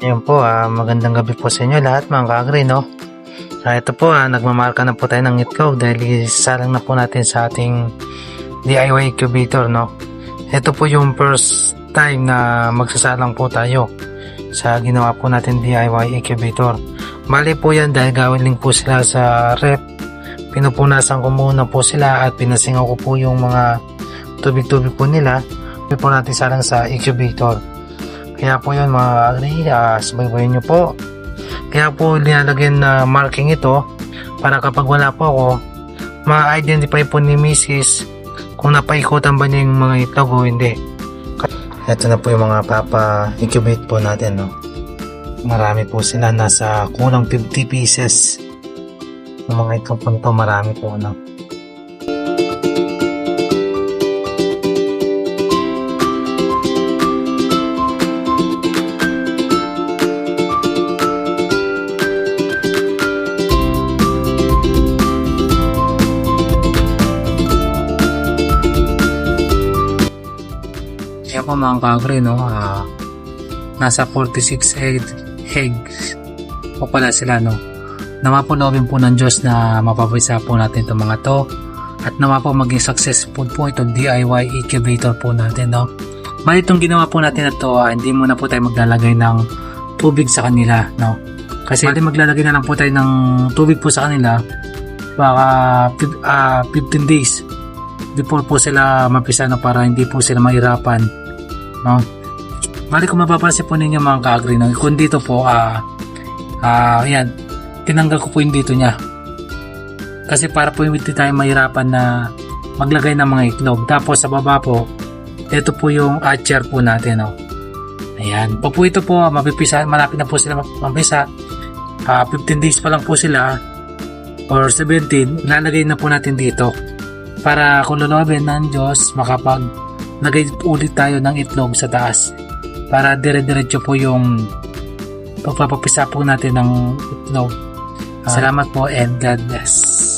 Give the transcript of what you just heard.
Ayun po, ah, magandang gabi po sa inyo lahat mga kagri, no? Ah, ito po, ah, nagmamarka na po tayo ng itlog dahil isalang na po natin sa ating DIY incubator, no? Ito po yung first time na magsasalang po tayo sa ginawa po natin DIY incubator. Bali po yan dahil gawin link po sila sa rep. Pinupunasan ko muna po sila at pinasingaw ko po yung mga tubig-tubig po nila. Pwede po natin salang sa incubator. Kaya po yun mga agri, uh, subaybayin nyo po. Kaya po linalagyan na marking ito para kapag wala po ako, ma-identify po ni Mrs. kung napaikutan ba niya yung mga itlog o hindi. Ito na po yung mga papa-incubate po natin. No? Marami po sila, nasa kulang 50 pieces. Yung mga itlog po nito, marami po. No? Po mga kagre, no, ah, nasa 46 egg, eggs po pala sila, no. Nawa po po ng Diyos na mapapisa po natin itong mga to at nawa po maging successful po itong DIY incubator po natin, no. Bali itong ginawa po natin na to, ah, hindi muna po tayo maglalagay ng tubig sa kanila, no. Kasi bali maglalagay na lang po tayo ng tubig po sa kanila baka ah, 15 days before po sila mapisa na para hindi po sila mahirapan no? Bali kung mapapansin po ninyo mga ka-agri no, kung dito po ah ah yan tinanggal ko po yung dito niya. Kasi para po hindi tayo mahirapan na maglagay ng mga itlog. Tapos sa baba po ito po yung atcher po natin no? Ayan. Po po ito po mapipisa malapit na po sila mapisa. Ah 15 days pa lang po sila or 17 ilalagay na po natin dito. Para kung lulobin ng Diyos makapag lagay ulit tayo ng itlog sa taas para dire-diretso po yung pagpapapisa po natin ng itlog. Salamat po and God bless.